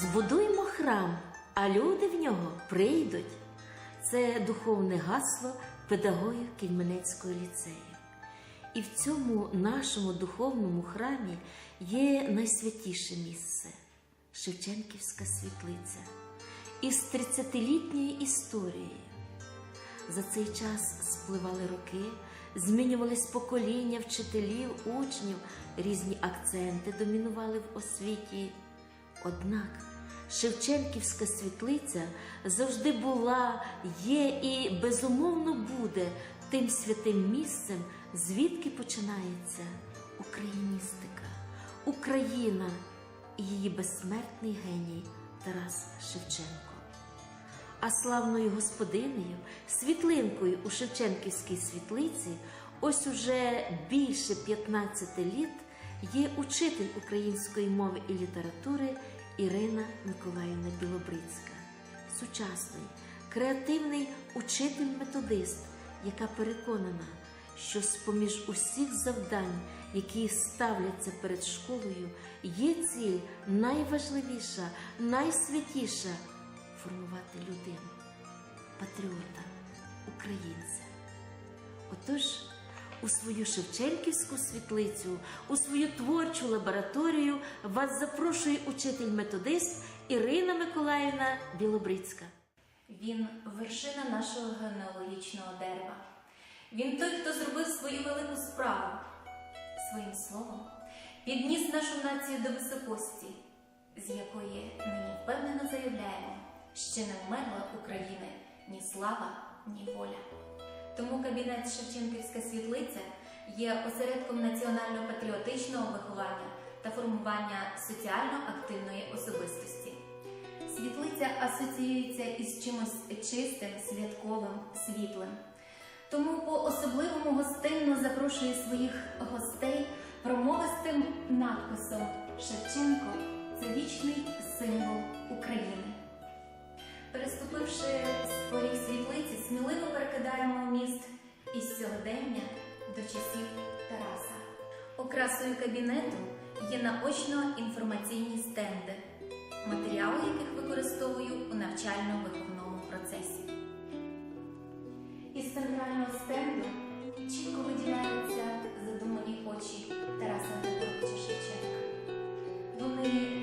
Збудуймо храм, а люди в нього прийдуть. Це духовне гасло педагогів Кельменецького ліцею. І в цьому нашому духовному храмі є найсвятіше місце Шевченківська світлиця із 30-літньою історією. За цей час спливали роки, змінювались покоління вчителів, учнів, різні акценти домінували в освіті. Однак Шевченківська світлиця завжди була, є і безумовно буде тим святим місцем, звідки починається україністика, Україна і її безсмертний геній Тарас Шевченко. А славною господинею, світлинкою у Шевченківській світлиці, ось уже більше 15 літ є учитель української мови і літератури Ірина Миколаївна Білобрицька, сучасний, креативний учитель-методист, яка переконана, що з-поміж усіх завдань, які ставляться перед школою, є ціль найважливіша, найсвятіша формувати людину, патріота, українця. Отож, у свою Шевченківську світлицю, у свою творчу лабораторію вас запрошує учитель-методист Ірина Миколаївна Білобрицька. Він вершина нашого генеалогічного дерева. Він той, хто зробив свою велику справу своїм словом, підніс нашу націю до високості, з якої нині впевнено заявляємо, ще не вмерла України ні слава, ні воля. Тому кабінет Шевченківська світлиця є осередком національно-патріотичного виховання та формування соціально активної особистості. Світлиця асоціюється із чимось чистим, святковим, світлим. Тому по-особливому гостинно запрошує своїх гостей промовистим надписом Шевченко це вічний символ України. Переступивши з поріг світлиці, сміливо перекидаємо міст із сьогодення до часів Тараса. Окрасою кабінету є наочно-інформаційні стенди, матеріали яких використовую у навчально-виховному процесі. Із центрального стенду чітко виділяються задумані очі Тараса Григоровича Шевченка. Вони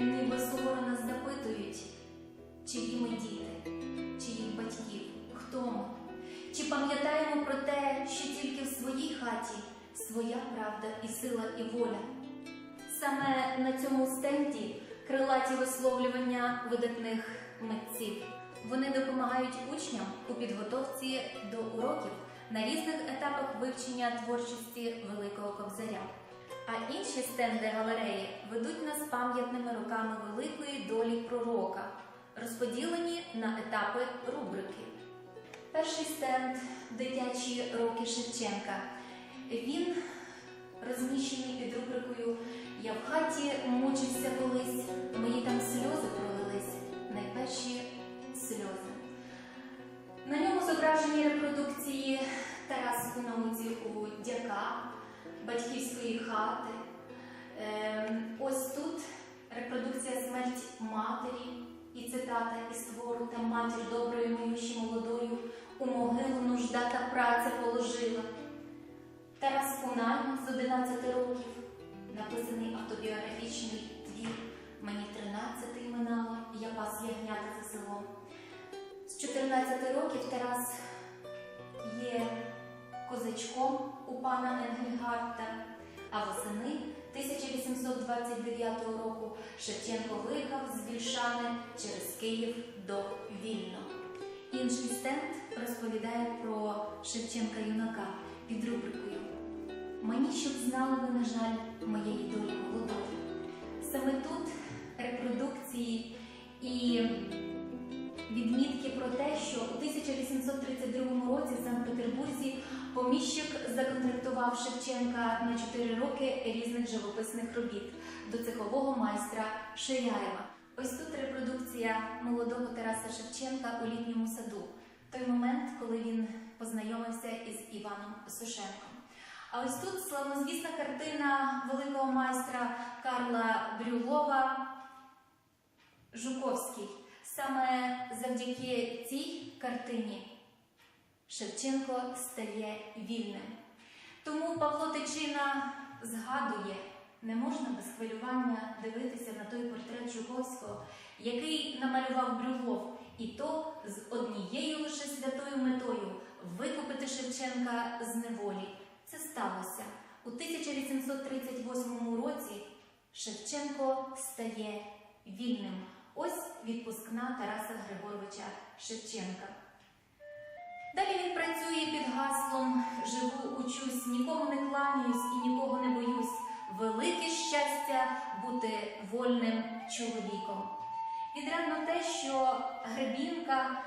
своїй хаті своя правда і сила і воля. Саме на цьому стенді крилаті висловлювання видатних митців. Вони допомагають учням у підготовці до уроків на різних етапах вивчення творчості Великого Кобзаря. А інші стенди галереї ведуть нас пам'ятними роками великої долі пророка, розподілені на етапи рубрики. Перший стенд Дитячі роки Шевченка. Він розміщений під рубрикою Я в хаті мучився колись, мої там сльози пролились, найперші сльози. На ньому зображені репродукції Тараса у у дяка, батьківської хати. Ем, ось тут репродукція смерть матері і цитата із твору та матір доброю мою ще молодою у могилу нужда та праця положила. Тарас Кунайма з 11 років, написаний автобіографічний твір Мені 13 минало, я пас ягнята за селом. З 14 років Тарас є козачком у пана Енгельгарта, а восени 1829 року Шевченко виїхав з Вільшани через Київ до Вільно. Інший стенд розповідає про Шевченка юнака під рубрикою Мені щоб знали ви, на жаль, моєї долі молодої. Саме тут репродукції і відмітки про те, що у 1832 році в Санкт-Петербурзі поміщик законтрактував Шевченка на 4 роки різних живописних робіт до цехового майстра Ширяєва. Ось тут репродукція молодого Тараса Шевченка у літньому саду, той момент, коли він познайомився із Іваном Сушенком. А ось тут славнозвісна картина великого майстра Карла Брюлова Жуковський. Саме завдяки цій картині Шевченко стає вільним. Тому Павло Тичина згадує, не можна без хвилювання дивитися на той портрет Жуковського, який намалював Брюлов, і то з однією лише святою метою викупити Шевченка з неволі. Це сталося у 1838 році. Шевченко стає вільним. Ось відпускна Тараса Григоровича Шевченка. Далі він працює під гаслом Живу, учусь, нікому не кланяюсь і нікого не боюсь. Велике щастя бути вольним чоловіком. Відрадно те, що Гребінка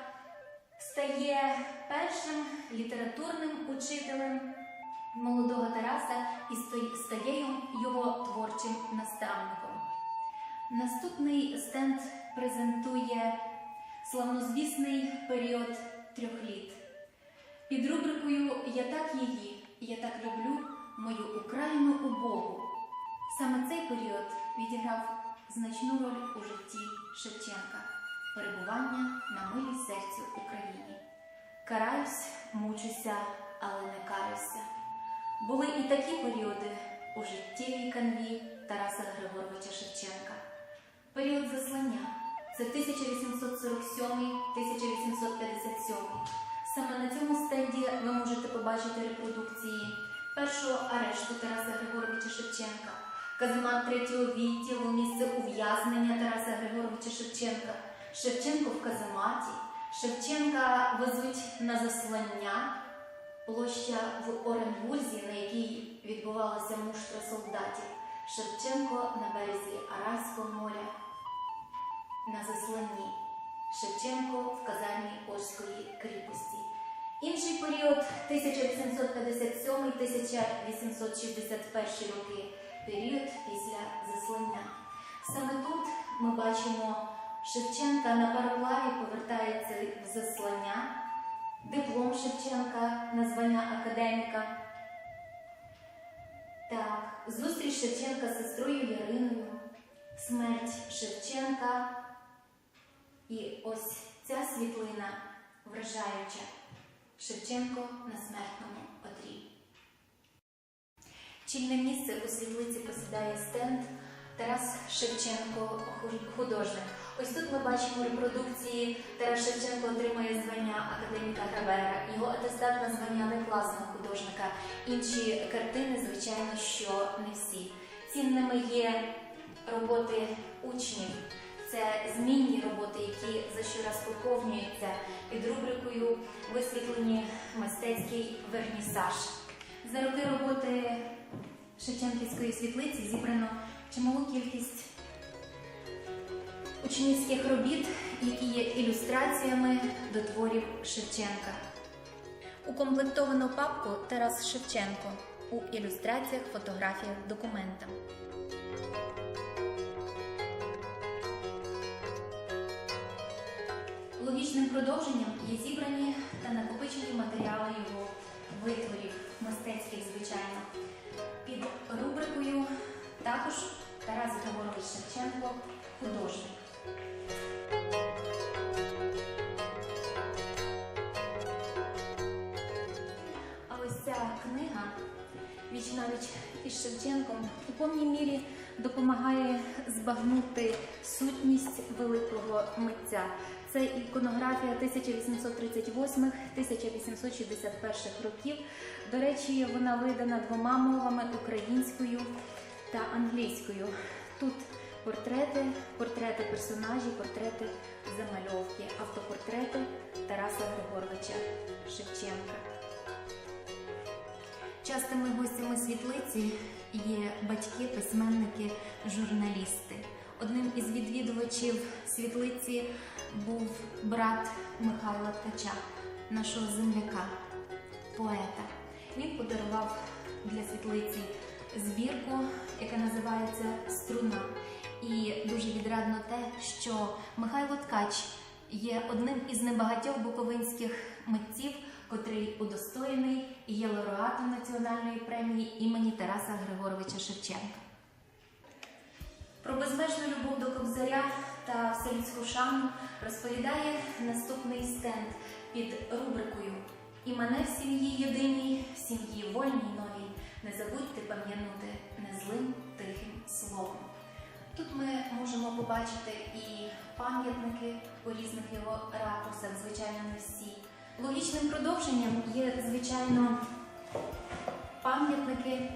стає першим літературним учителем молодого Тараса і стає його творчим наставником. Наступний стенд презентує славнозвісний період трьох літ. Під рубрикою Я так її, я так люблю мою Україну убогу. Саме цей період відіграв значну роль у житті Шевченка перебування на милій серцю Україні. Караюсь, мучуся, але не карюся. Були і такі періоди у життєвій канві Тараса Григоровича Шевченка. Період заслання це 1847-1857. Саме на цьому стенді ви можете побачити репродукції першого арешту Тараса Григоровича Шевченка, каземат третього відділу, місце ув'язнення Тараса Григоровича Шевченка, Шевченко в казематі, Шевченка везуть на заслання, площа в Оренбурзі, на якій відбувалося муштра солдатів, Шевченко на березі Аранського моря на засланні. Шевченко в казармі Орської кріпості. Інший період 1857-1861 роки період після заслання. Саме тут ми бачимо Шевченка на пароплаві повертається в заслання, диплом Шевченка на звання академіка. Так, зустріч Шевченка з сестрою Яриною, смерть Шевченка. І ось ця світлина вражаюча Шевченко на смертному одрі. Чільне місце у світлиці посідає стенд Тарас Шевченко художник. Ось тут ми бачимо репродукції. Тарас Шевченко отримує звання академіка Гравера, його атестат на звання некласного художника. Інші картини, звичайно, що не всі. Цінними є роботи учнів. Це змінні роботи, які за щораз поповнюються під рубрикою Висвітлені мистецький вернісаж. За роки роботи Шевченківської світлиці зібрано чималу кількість учнівських робіт, які є ілюстраціями до творів Шевченка. Укомплектовано папку Тарас Шевченко у ілюстраціях, фотографіях, документах. Логічним продовженням є зібрані та накопичені матеріали його витворів, мистецьких, звичайно. Під рубрикою також Тарас Григорович Шевченко художник. Віч навіч із Шевченком у повній мірі допомагає збагнути сутність великого митця. Це іконографія 1838-1861 років. До речі, вона видана двома мовами українською та англійською. Тут портрети, портрети персонажів, портрети замальовки, автопортрети Тараса Григоровича Шевченка. Частими гостями світлиці є батьки, письменники, журналісти. Одним із відвідувачів світлиці був брат Михайла Ткача, нашого земляка, поета. Він подарував для світлиці збірку, яка називається Струна. І дуже відрадно те, що Михайло Ткач є одним із небагатьох буковинських митців, котрий удостоєний і є лауреатом національної премії імені Тараса Григоровича Шевченка. Про безмежну любов до Кобзаря та вселенську шану розповідає наступний стенд під рубрикою І мене в сім'ї єдиній, в сім'ї вольній новій. Не забудьте пам'янути незлим тихим словом. Тут ми можемо побачити і пам'ятники у різних його ракурсах, звичайно, не всі. Логічним продовженням є, звичайно, пам'ятники,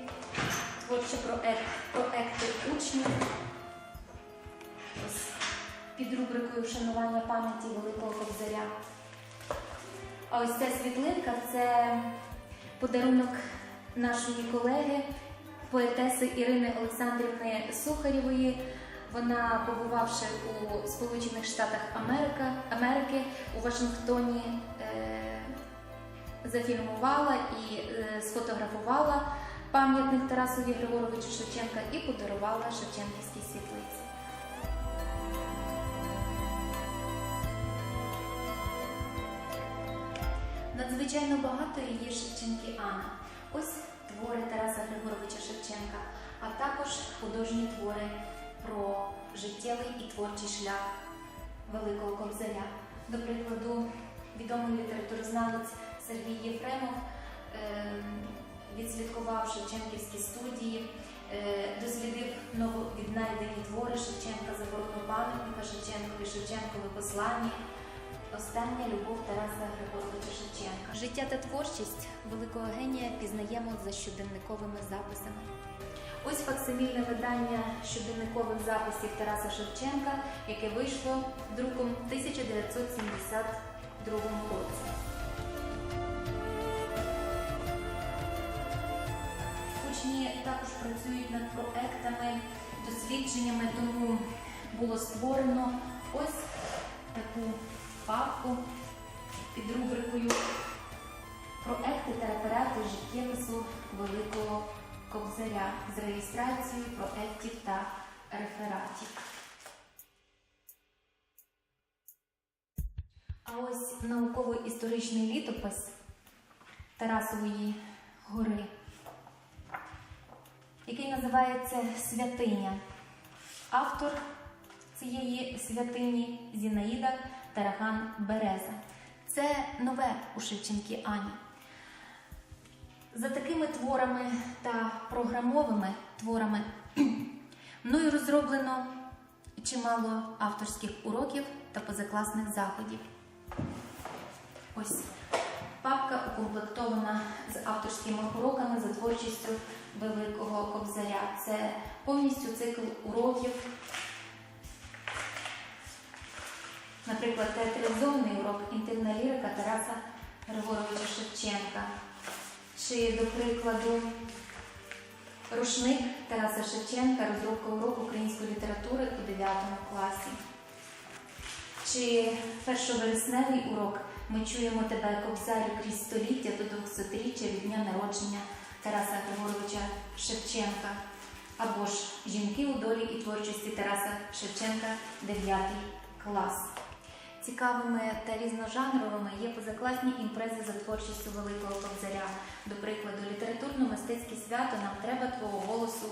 творчі проект, проекти учнів. Ось під рубрикою вшанування пам'яті Великого Кобзаря. А ось ця світлинка це подарунок нашої колеги, поетеси Ірини Олександрівни Сухарєвої. Вона, побувавши у Сполучених Штатах Америки у Вашингтоні, е, зафільмувала і е, сфотографувала пам'ятник Тарасові Григоровичу Шевченка і подарувала Шевченківській світлиці. Надзвичайно багато є Шевченки Анна. Ось твори Тараса Григоровича Шевченка, а також художні твори про життєвий і творчий шлях Великого Кобзаря. До прикладу, відомий літературознавець Сергій Єфремов, е, відслідкував Шевченківські студії, е, дослідив нововіднайдені твори Шевченка, заборону пам'ятника Шевченкові, Шевченкове послання. Остання любов Тараса Григоровича Шевченка. Життя та творчість великого генія пізнаємо за щоденниковими записами. Ось факсимільне видання щоденникових записів Тараса Шевченка, яке вийшло друком в 1972 році. Учні також працюють над проектами, дослідженнями, тому було створено ось таку папку під рубрикою Проекти та реферати життєпису Великого Кобзаря з реєстрацією проектів та рефератів. А ось науково-історичний літопис Тарасової гори, який називається Святиня. Автор цієї святині Зінаїда Тараган Береза. Це нове у Шевченкі Ані. За такими творами та програмовими творами мною розроблено чимало авторських уроків та позакласних заходів. Ось папка укомплектована з авторськими уроками за творчістю Великого Кобзаря. Це повністю цикл уроків Наприклад, театралізований урок інтимна лірика Тараса Григоровича Шевченка. Чи, до прикладу, рушник Тараса Шевченка, розробка уроку української літератури у 9 класі. Чи першовересневий урок ми чуємо тебе кобзарю крізь століття до 200-річчя від дня народження Тараса Григоровича Шевченка. Або ж жінки у долі і творчості Тараса Шевченка 9 клас. Цікавими та різножанровими є позакласні імпрези за творчістю Великого Кобзаря. До прикладу, літературно-мистецьке свято Нам треба твого голосу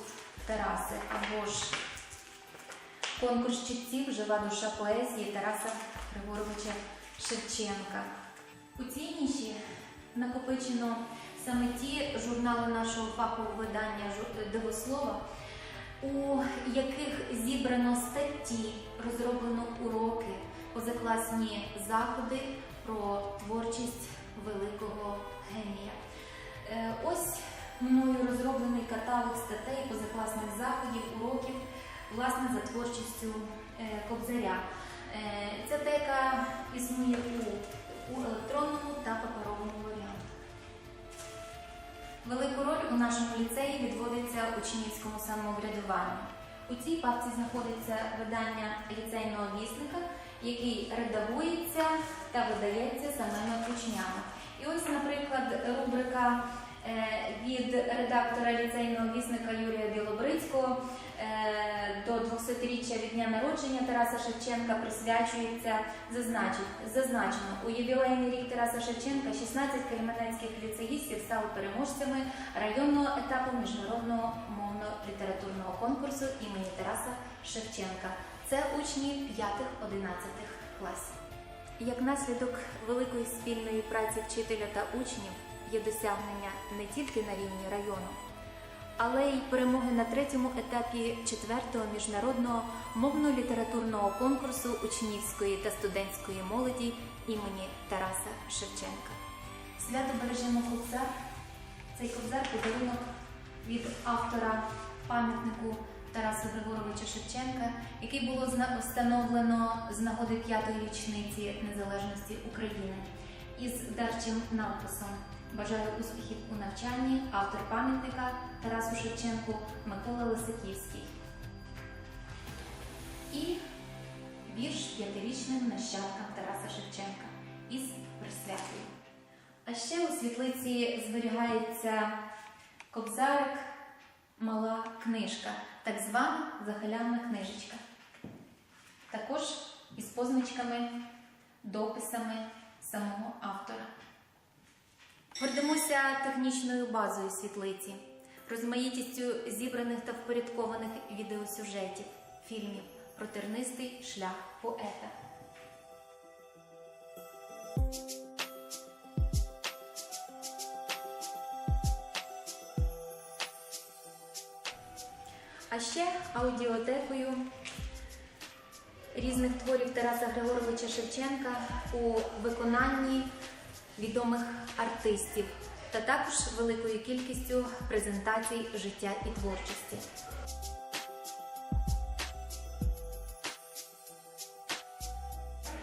Тараси. Або ж конкурс читців Жива душа поезії Тараса Григоровича Шевченка. У цій ніші накопичено саме ті журнали нашого фахового видання «Жу- Дивослова, у яких зібрано статті, розроблено уроки, позакласні заходи про творчість великого генія. Е, Ось мною розроблений каталог статей, позакласних заходів, уроків, власне, за творчістю е, Кобзаря. Е, Ця тека існує у електронному та паперовому варіанті. Велику роль у нашому ліцеї відводиться учнівському самоврядуванню. У цій папці знаходиться видання ліцейного вісника, який редагується та видається самими учнями. І ось, наприклад, рубрика е, від редактора ліцейного вісника Юрія Білобрицького до 200-річчя від дня народження Тараса Шевченка присвячується зазначено у ювілейний рік Тараса Шевченка 16 кельменецьких ліцеїстів стали переможцями районного етапу міжнародного мовно-літературного конкурсу імені Тараса Шевченка. це учні 5-11 класів. Як наслідок великої спільної праці вчителя та учнів є досягнення не тільки на рівні району, але й перемоги на третьому етапі четвертого міжнародного мовно-літературного конкурсу учнівської та студентської молоді імені Тараса Шевченка. Свято бережемо кобзар. Цей кобзар подарунок від автора пам'ятнику Тарасу Григоровича Шевченка, який було встановлено з нагоди п'ятої річниці незалежності України із дарчим надписом Бажаю успіхів у навчанні. Автор пам'ятника Тарасу Шевченку Микола Лисаківський. І вірш п'ятирічним нащадкам Тараса Шевченка із присвятою. А ще у світлиці зберігається кобзарик, мала книжка, так звана захалявна книжечка. Також із позначками, дописами самого автора. Гордимося технічною базою світлиці, розмаїтістю зібраних та впорядкованих відеосюжетів, фільмів про тернистий шлях поета. А ще аудіотекою різних творів Тараса Григоровича Шевченка у виконанні відомих артистів та також великою кількістю презентацій життя і творчості.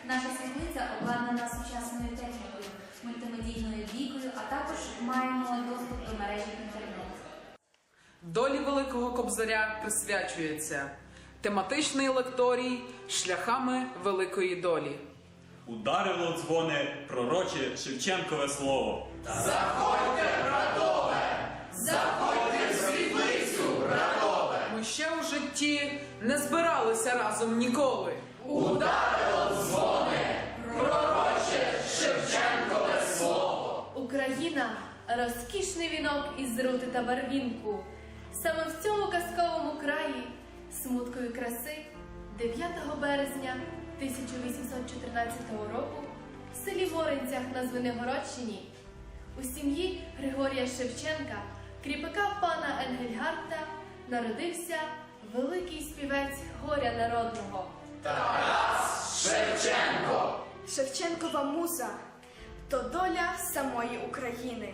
Наша світлиця обладнана сучасною технікою, мультимедійною вікою, а також маємо доступ до мережі інтернету. Долі Великого Кобзаря присвячується тематичний лекторій шляхами великої долі. Ударило дзвони пророче Шевченкове слово. Ми ще у житті не збиралися разом ніколи. Ударило дзвони, пророче Шевченкове слово! Україна розкішний вінок із рути та барвінку. Саме в цьому казковому краї смутку і краси 9 березня 1814 року в селі Воринцях на Звенигородщині у сім'ї Григорія Шевченка, кріпака пана Енгельгарта, народився великий співець горя народного. Шевченкова муза то доля самої України.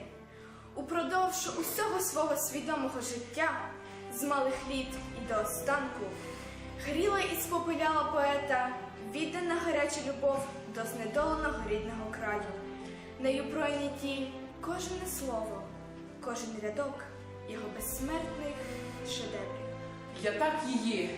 Упродовж усього свого свідомого життя, з малих літ і до останку, гріла і спопиляла поета віддана гаряча любов до знедоленого рідного краю. Нею пройняті кожне слово, кожен рядок його безсмертних шедеврів. Я так її,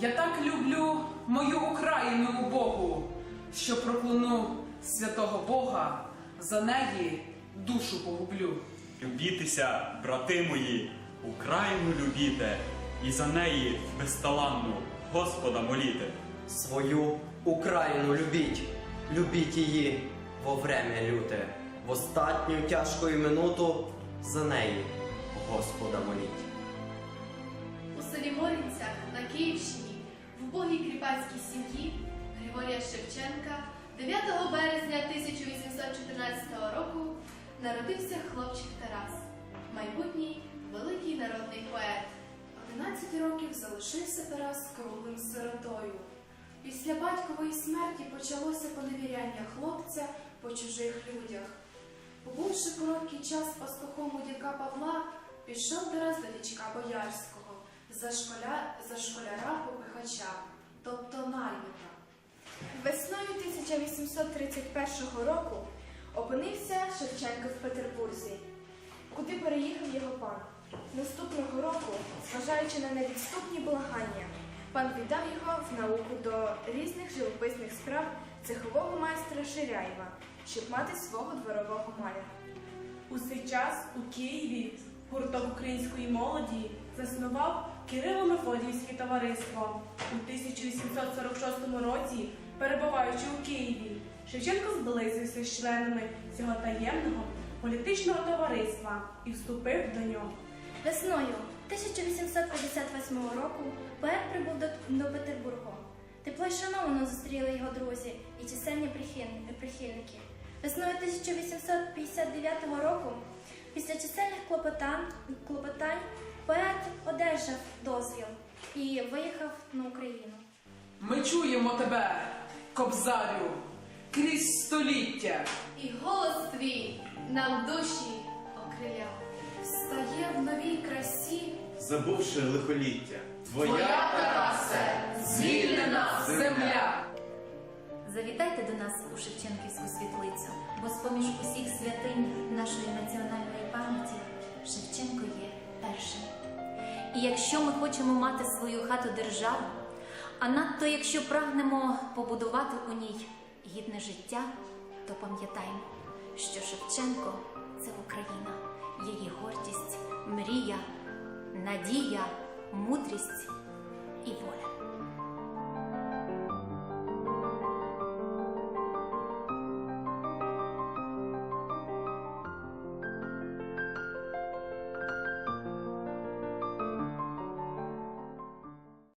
я так люблю мою Україну убогу, що проклону святого Бога, за неї душу погублю. Любітеся, брати мої, Україну любіте, і за неї безталанну Господа моліте. Свою Україну любіть, любіть її во время люте, в остатню тяжку минуту за неї Господа моліть. У селі Морінцях на Київщині в убогій кріпацькій сім'ї Григорія Шевченка 9 березня 1814 року народився хлопчик Тарас, майбутній великий народний поет. 11 років залишився Тарас круглим сиротою. Після батькової смерті почалося поневіряння хлопця по чужих людях. Побувши короткий час пастухом у дяка Павла, пішов Тарас до дячка Боярського за, школя... за школяра попихача, тобто наймита. Весною 1831 року опинився Шевченко в Петербурзі, куди переїхав його пан. Наступного року, зважаючи на невідступні благання, пан віддав його в науку до різних живописних справ цехового майстра Ширяєва, щоб мати свого дворового маляра. У цей час у Києві гурток української молоді заснував Кирило-Мефодіївське товариство. У 1846 році, перебуваючи у Києві, Шевченко зблизився з членами цього таємного політичного товариства і вступив до нього. Весною 1858 року поет прибув до, до Петербургу. Тепло й шановано зустріли його друзі і чисельні прихильники. Весною 1859 року, після чисельних клопотань, клопотань, поет одержав дозвіл і виїхав на Україну. Ми чуємо тебе, кобзарю, крізь століття. І голос твій нам душі окриляв. Стає в новій красі, забувши лихоліття. Твоя Тарасе, звільнена земля. Завітайте до нас у Шевченківську світлицю, бо з-поміж усіх святинь нашої національної пам'яті Шевченко є першим. І якщо ми хочемо мати свою хату державу, а надто якщо прагнемо побудувати у ній гідне життя, то пам'ятаймо, що Шевченко це Україна, її гордість, мрія, надія, мудрість і воля.